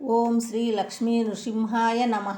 ఓం శ్రీ లక్ష్మీ నృసింహాయ నమ.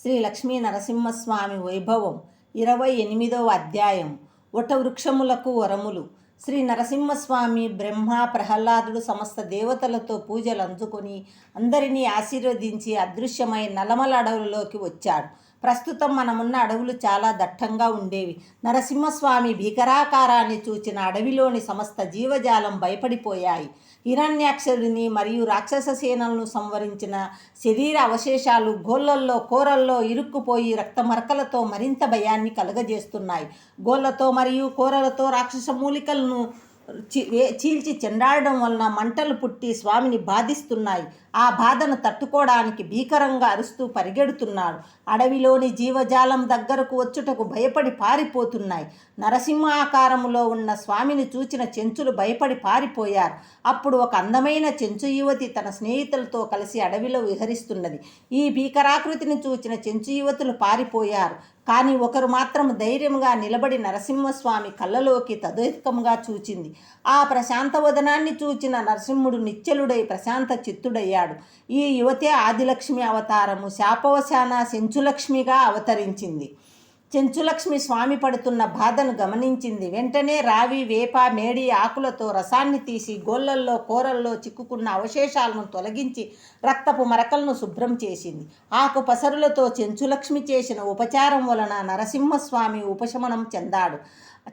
శ్రీ లక్ష్మీ నరసింహస్వామి వైభవం. ఇరవై ఎనిమిదవ అధ్యాయం. వృక్షములకు వరములు. శ్రీ నరసింహస్వామి బ్రహ్మ ప్రహ్లాదుడు సమస్త దేవతలతో పూజలు అందుకొని అందరినీ ఆశీర్వదించి అదృశ్యమై నలమల అడవులలోకి వచ్చాడు. ప్రస్తుతం మనమున్న అడవులు చాలా దట్టంగా ఉండేవి. నరసింహస్వామి భీకరాకారాన్ని చూచిన అడవిలోని సమస్త జీవజాలం భయపడిపోయాయి. హిరణ్యాక్షరుడిని మరియు రాక్షస సేనలను సంవరించిన శరీర అవశేషాలు గోళ్ళల్లో కూరల్లో ఇరుక్కుపోయి రక్తమరకలతో మరింత భయాన్ని కలుగజేస్తున్నాయి. గోళ్ళతో మరియు కూరలతో రాక్షస మూలికలను చీల్చి చెండాడడం వలన మంటలు పుట్టి స్వామిని బాధిస్తున్నాయి. ఆ బాధను తట్టుకోవడానికి భీకరంగా అరుస్తూ పరిగెడుతున్నాడు. అడవిలోని జీవజాలం దగ్గరకు వచ్చుటకు భయపడి పారిపోతున్నాయి. నరసింహాకారములో ఉన్న స్వామిని చూచిన చెంచులు భయపడి పారిపోయారు. అప్పుడు ఒక అందమైన చెంచు యువతి తన స్నేహితులతో కలిసి అడవిలో విహరిస్తున్నది. ఈ భీకరాకృతిని చూచిన చెంచు యువతులు పారిపోయారు. కానీ ఒకరు మాత్రం ధైర్యంగా నిలబడి నరసింహస్వామి కళ్ళలోకి తదేకంగా చూచింది. ఆ ప్రశాంత వదనాన్ని చూచిన నరసింహుడు నిశ్చలుడై ప్రశాంత చిత్తుడయ్యాడు. ఈ యువతే ఆదిలక్ష్మి అవతారము శాపవశాన సెంచులక్ష్మిగా అవతరించింది. చెంచులక్ష్మి స్వామి పడుతున్న బాధను గమనించింది. వెంటనే రావి వేప మేడి ఆకులతో రసాన్ని తీసి గోళ్ళల్లో కూరల్లో చిక్కుకున్న అవశేషాలను తొలగించి రక్తపు మరకలను శుభ్రం చేసింది. ఆకు పసరులతో చెంచులక్ష్మి చేసిన ఉపచారం వలన నరసింహస్వామి ఉపశమనం చెందాడు.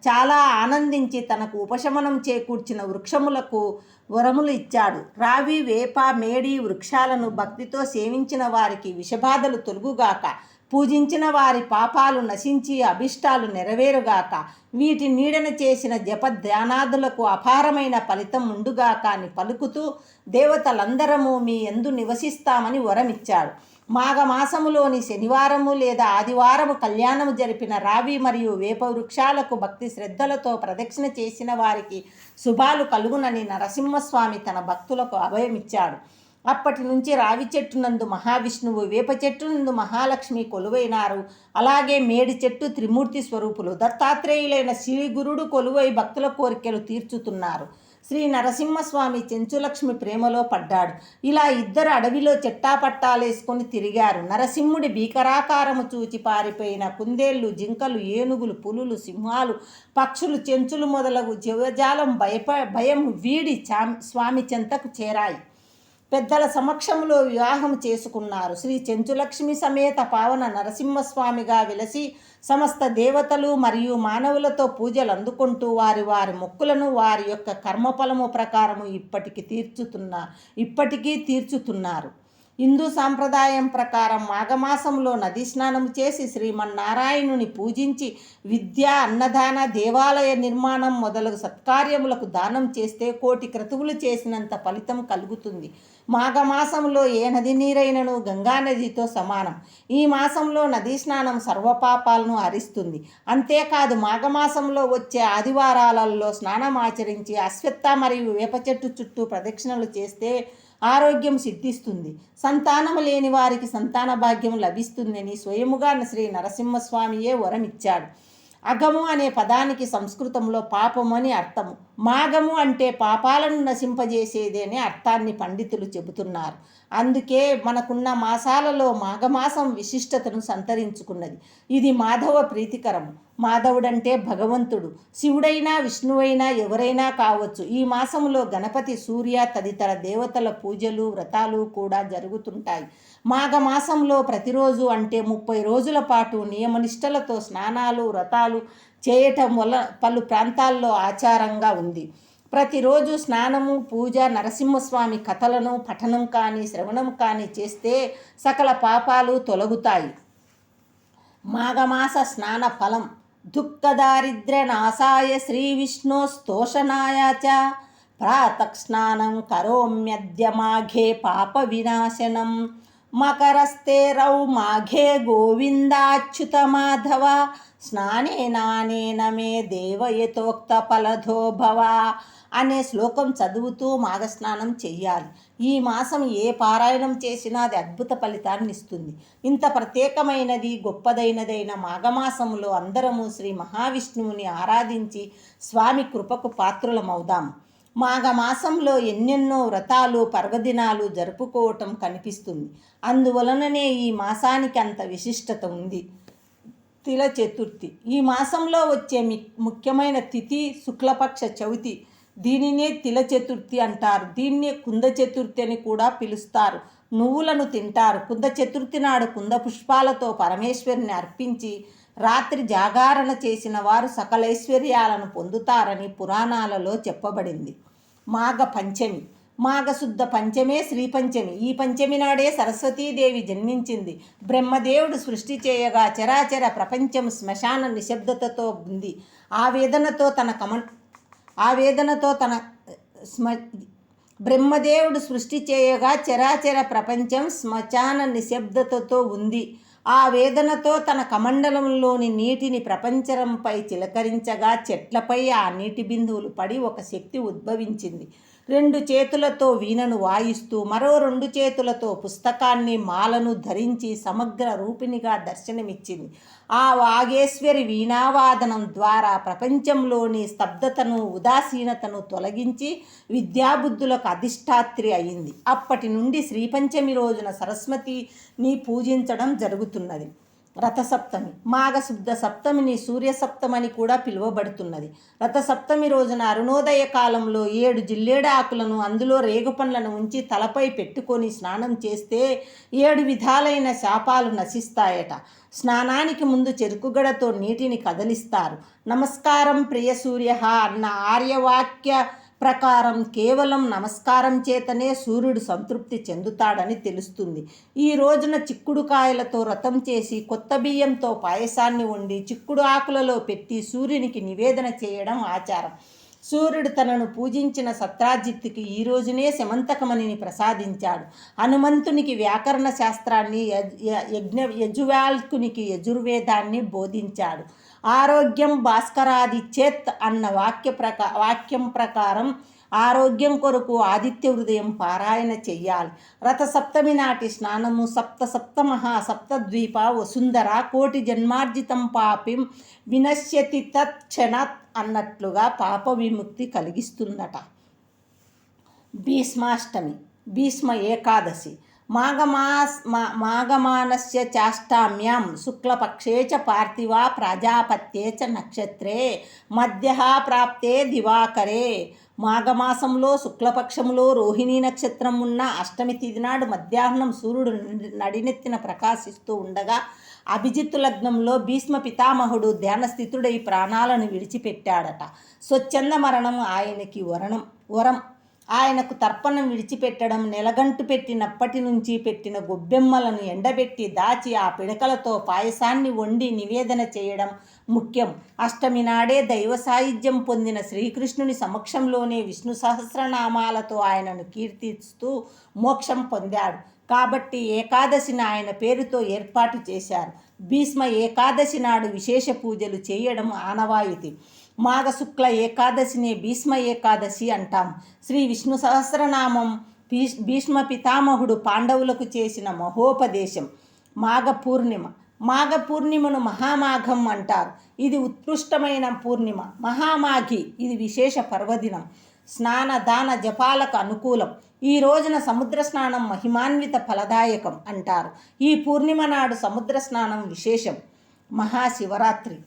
చాలా ఆనందించి తనకు ఉపశమనం చేకూర్చిన వృక్షములకు వరములు ఇచ్చాడు. రావి వేప మేడి వృక్షాలను భక్తితో సేవించిన వారికి విషబాధలు తొలుగుగాక పూజించిన వారి పాపాలు నశించి అభిష్టాలు నెరవేరుగాక వీటి నీడన చేసిన జప ధ్యానాదులకు అపారమైన ఫలితం ఉండుగాక అని పలుకుతూ దేవతలందరము మీ ఎందు నివసిస్తామని వరమిచ్చాడు. మాఘమాసములోని శనివారము లేదా ఆదివారము కళ్యాణము జరిపిన రావి మరియు వేప వృక్షాలకు భక్తి శ్రద్ధలతో ప్రదక్షిణ చేసిన వారికి శుభాలు కలుగునని నరసింహస్వామి తన భక్తులకు అభయమిచ్చాడు అప్పటి నుంచి రావి చెట్టు నందు మహావిష్ణువు వేప చెట్టు నందు మహాలక్ష్మి కొలువైనారు. అలాగే మేడి చెట్టు త్రిమూర్తి స్వరూపులు దత్తాత్రేయులైన శ్రీ గురుడు కొలువై భక్తుల కోరికలు తీర్చుతున్నారు. శ్రీ నరసింహస్వామి చెంచులక్ష్మి ప్రేమలో పడ్డాడు. ఇలా ఇద్దరు అడవిలో చెట్టాపట్టాలేసుకుని తిరిగారు. నరసింహుడి భీకరాకారము చూచి పారిపోయిన కుందేళ్ళు జింకలు ఏనుగులు పులులు సింహాలు పక్షులు చెంచులు మొదలగు జీవజాలం భయప భయం వీడి స్వామి చెంతకు చేరాయి. పెద్దల సమక్షంలో వివాహం చేసుకున్నారు. శ్రీ చెంచులక్ష్మి సమేత పావన నరసింహస్వామిగా వెలసి సమస్త దేవతలు మరియు మానవులతో పూజలు అందుకుంటూ వారి వారి మొక్కులను వారి యొక్క కర్మఫలము ప్రకారము ఇప్పటికి తీర్చుతున్న ఇప్పటికీ తీర్చుతున్నారు. హిందూ సాంప్రదాయం ప్రకారం మాఘమాసంలో నది స్నానం చేసి శ్రీమన్నారాయణుని పూజించి విద్య అన్నదాన దేవాలయ నిర్మాణం మొదలగు సత్కార్యములకు దానం చేస్తే కోటి క్రతువులు చేసినంత ఫలితం కలుగుతుంది. మాఘమాసంలో ఏ నది నీరైనను గంగానదితో సమానం? ఈ మాసంలో నదీ స్నానం సర్వపాపాలను హరిస్తుంది అంతేకాదు మాఘమాసంలో వచ్చే ఆదివారాలలో స్నానం ఆచరించి అశ్వత్థ మరియు వేప చెట్టు చుట్టూ ప్రదక్షిణలు చేస్తే ఆరోగ్యం సిద్ధిస్తుంది. సంతానం లేని వారికి సంతాన భాగ్యం లభిస్తుందని స్వయముగా శ్రీ నరసింహస్వామియే వరమిచ్చాడు. అగము అనే పదానికి సంస్కృతంలో పాపము అని అర్థము. మాఘము అంటే పాపాలను నశింపజేసేది అనే అర్థాన్ని పండితులు చెబుతున్నారు. అందుకే మనకున్న మాసాలలో మాఘమాసం విశిష్టతను సంతరించుకున్నది. ఇది మాధవ ప్రీతికరము. మాధవుడంటే భగవంతుడు. శివుడైనా విష్ణువైనా ఎవరైనా కావచ్చు. ఈ మాసంలో గణపతి సూర్య తదితర దేవతల పూజలు వ్రతాలు కూడా జరుగుతుంటాయి. మాఘమాసంలో ప్రతిరోజు అంటే ముప్పై రోజుల పాటు నియమనిష్టలతో స్నానాలు వ్రతాలు చేయటం వల్ల పలు ప్రాంతాల్లో ఆచారంగా ఉంది. ప్రతిరోజు స్నానము పూజ నరసింహస్వామి కథలను పఠనం కానీ శ్రవణం కానీ చేస్తే సకల పాపాలు తొలగుతాయి. మాఘమాస స్నాన ఫలం దుఃఖదారిద్ర్యనాశాయ శ్రీ విష్ణోస్తోషణాయ చ ప్రాతస్నానం కరోమ్యద్య మాఘే పాప వినాశనం. మకరస్తే రౌ మాఘే గోవిందాచ్యుత మాధవ స్నానేనానేన మే దేవయతోక్త ఫలధో భవ అనే శ్లోకం చదువుతూ మాఘస్నానం చేయాలి ఈ మాసం ఏ పారాయణం చేసినా అది అద్భుత ఫలితాన్ని ఇస్తుంది. ఇంత ప్రత్యేకమైనది గొప్పదైనదైన మాఘమాసంలో అందరము శ్రీ మహావిష్ణువుని ఆరాధించి స్వామి కృపకు పాత్రులమవుదాము మాఘమాసంలో ఎన్నెన్నో వ్రతాలు పర్వదినాలు జరుపుకోవటం కనిపిస్తుంది. అందువలననే ఈ మాసానికి అంత విశిష్టత ఉంది. తిల చతుర్థి ఈ మాసంలో వచ్చే మి ముఖ్యమైన తిథి శుక్లపక్ష చవితి. దీనినే తిల చతుర్థి అంటారు. దీన్నే కుంద చతుర్థి అని కూడా పిలుస్తారు. నువ్వులను తింటారు. కుంద చతుర్థి నాడు కుంద పుష్పాలతో పరమేశ్వరిని అర్పించి రాత్రి జాగారణ చేసిన వారు సకలైశ్వర్యాలను పొందుతారని పురాణాలలో చెప్పబడింది. మాఘ పంచమి. మాఘశుద్ధ పంచమే శ్రీ పంచమి. ఈ పంచమి నాడే సరస్వతీదేవి జన్మించింది. బ్రహ్మదేవుడు సృష్టి చేయగా చరాచర ప్రపంచం శ్మశాన నిశ్శబ్దతతో ఉంది. ఆ వేదనతో తన కమన్ ఆ వేదనతో తన స్మ బ్రహ్మదేవుడు సృష్టి చేయగా చరాచర ప్రపంచం శ్మశాన నిశ్శబ్దతతో ఉంది. ఆ వేదనతో తన కమండలంలోని నీటిని ప్రపంచరంపై చిలకరించగా చెట్లపై ఆ నీటి బిందువులు పడి ఒక శక్తి ఉద్భవించింది. రెండు చేతులతో వీణను వాయిస్తూ మరో రెండు చేతులతో పుస్తకాన్ని మాలను ధరించి సమగ్ర రూపిణిగా దర్శనమిచ్చింది. ఆ వాగేశ్వరి వీణావాదనం ద్వారా ప్రపంచంలోని స్తబ్దతను ఉదాసీనతను తొలగించి విద్యాబుద్ధులకు అధిష్టాత్రి అయింది. అప్పటి నుండి శ్రీపంచమి రోజున సరస్వతిని పూజించడం జరుగుతున్నది. రథసప్తమి. మాఘశుద్ధ సప్తమిని సూర్యసప్తమని కూడా పిలువబడుతున్నది. రథసప్తమి రోజున అరుణోదయ కాలంలో ఏడు జిల్లేడ ఆకులను అందులో రేగుపండ్లను ఉంచి తలపై పెట్టుకొని స్నానం చేస్తే ఏడు విధాలైన శాపాలు నశిస్తాయట. స్నానానికి ముందు చెరుకుగడతో నీటిని కదలిస్తారు. నమస్కారం ప్రియ సూర్య అన్న ఆర్యవాక్య ప్రకారం కేవలం నమస్కారం చేతనే సూర్యుడు సంతృప్తి చెందుతాడని తెలుస్తుంది. ఈ రోజున చిక్కుడు కాయలతో రతం చేసి కొత్త బియ్యంతో పాయసాన్ని వండి చిక్కుడు ఆకులలో పెట్టి సూర్యునికి నివేదన చేయడం ఆచారం. సూర్యుడు తనను పూజించిన సత్రాజిత్తుకి ఈ రోజునే శమంతకమణిని ప్రసాదించాడు. హనుమంతునికి వ్యాకరణ శాస్త్రాన్ని యజ్ఞ యజువాల్కునికి యజుర్వేదాన్ని బోధించాడు. ఆరోగ్యం భాస్కరాది చేత్ అన్న వాక్య ప్రకా వాక్యం ప్రకారం ఆరోగ్యం కొరకు ఆదిత్య హృదయం పారాయణ చెయ్యాలి. రథసప్తమి నాటి స్నానము సప్త సప్త మహా సప్తద్వీప వసుంధర కోటి జన్మార్జితం పాపిం వినశ్యతి తత్క్షణాత్ అన్నట్లుగా పాప విముక్తి కలిగిస్తుందట భీష్మాష్టమి భీష్మ ఏకాదశి మాఘమాస్ మా మాఘమానస్య చాష్టామ్యాం శుక్లపక్షే చ పార్థివా ప్రజాపత్యే చ నక్షత్రే మధ్య ప్రాప్తే దివాకరే. మాఘమాసంలో శుక్లపక్షంలో రోహిణీ నక్షత్రం ఉన్న అష్టమి తిథి నాడు మధ్యాహ్నం సూర్యుడు నడినెత్తిన ప్రకాశిస్తూ ఉండగా అభిజిత్తు లగ్నంలో భీష్మ పితామహుడు ధ్యానస్థితుడై ప్రాణాలను విడిచిపెట్టాడట. స్వచ్ఛంద మరణం ఆయనకి వరణం వరం. ఆయనకు తర్పణం విడిచిపెట్టడం నెలగంటు పెట్టినప్పటి నుంచి పెట్టిన గొబ్బెమ్మలను ఎండబెట్టి దాచి ఆ పిడకలతో పాయసాన్ని వండి నివేదన చేయడం ముఖ్యం. అష్టమి నాడే దైవ సాయుధ్యం పొందిన శ్రీకృష్ణుని సమక్షంలోనే విష్ణు సహస్రనామాలతో ఆయనను కీర్తిస్తూ మోక్షం పొందాడు. కాబట్టి ఏకాదశిని ఆయన పేరుతో ఏర్పాటు చేశారు. భీష్మ ఏకాదశి నాడు విశేష పూజలు చేయడం ఆనవాయితీ. మాఘశుక్ల ఏకాదశిని భీష్మ ఏకాదశి అంటాం. శ్రీ విష్ణు సహస్రనామం భీష్మ పితామహుడు పాండవులకు చేసిన మహోపదేశం. మాఘ పూర్ణిమ. మాఘ పూర్ణిమను మహామాఘం అంటారు. ఇది ఉత్కృష్టమైన పూర్ణిమ. మహామాఘి. ఇది విశేష పర్వదినం. స్నాన దాన జపాలకు అనుకూలం. ఈ రోజున సముద్ర స్నానం మహిమాన్విత ఫలదాయకం అంటారు. ఈ పూర్ణిమ నాడు సముద్ర స్నానం విశేషం. మహాశివరాత్రి.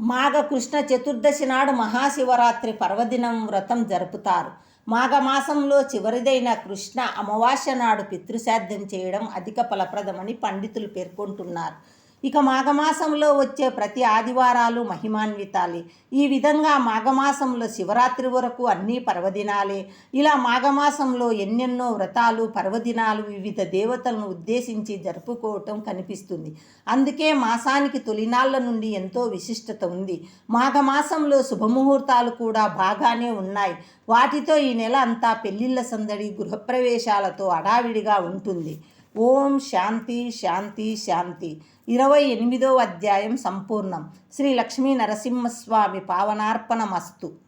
మాఘ కృష్ణ చతుర్దశి నాడు మహాశివరాత్రి పర్వదినం వ్రతం జరుపుతారు. మాఘమాసంలో చివరిదైన కృష్ణ అమావాస్య నాడు పితృశాద్యం చేయడం అధిక ఫలప్రదమని పండితులు పేర్కొంటున్నారు. ఇక మాఘమాసంలో వచ్చే ప్రతి ఆదివారాలు మహిమాన్వితాలే. ఈ విధంగా మాఘమాసంలో శివరాత్రి వరకు అన్నీ పర్వదినాలే. ఇలా మాఘమాసంలో ఎన్నెన్నో వ్రతాలు పర్వదినాలు వివిధ దేవతలను ఉద్దేశించి జరుపుకోవటం కనిపిస్తుంది. అందుకే మాసానికి తొలినాళ్ళ నుండి ఎంతో విశిష్టత ఉంది. మాఘమాసంలో శుభముహూర్తాలు కూడా బాగానే ఉన్నాయి. వాటితో ఈ నెల అంతా పెళ్ళిళ్ళ సందడి గృహప్రవేశాలతో అడావిడిగా ఉంటుంది. ఓం శాంతి శాంతి శాంతి. ఇరవై ఎనిమిదవ అధ్యాయం సంపూర్ణం. శ్రీ లక్ష్మీ నరసింహస్వామి పావనార్పణమస్తు.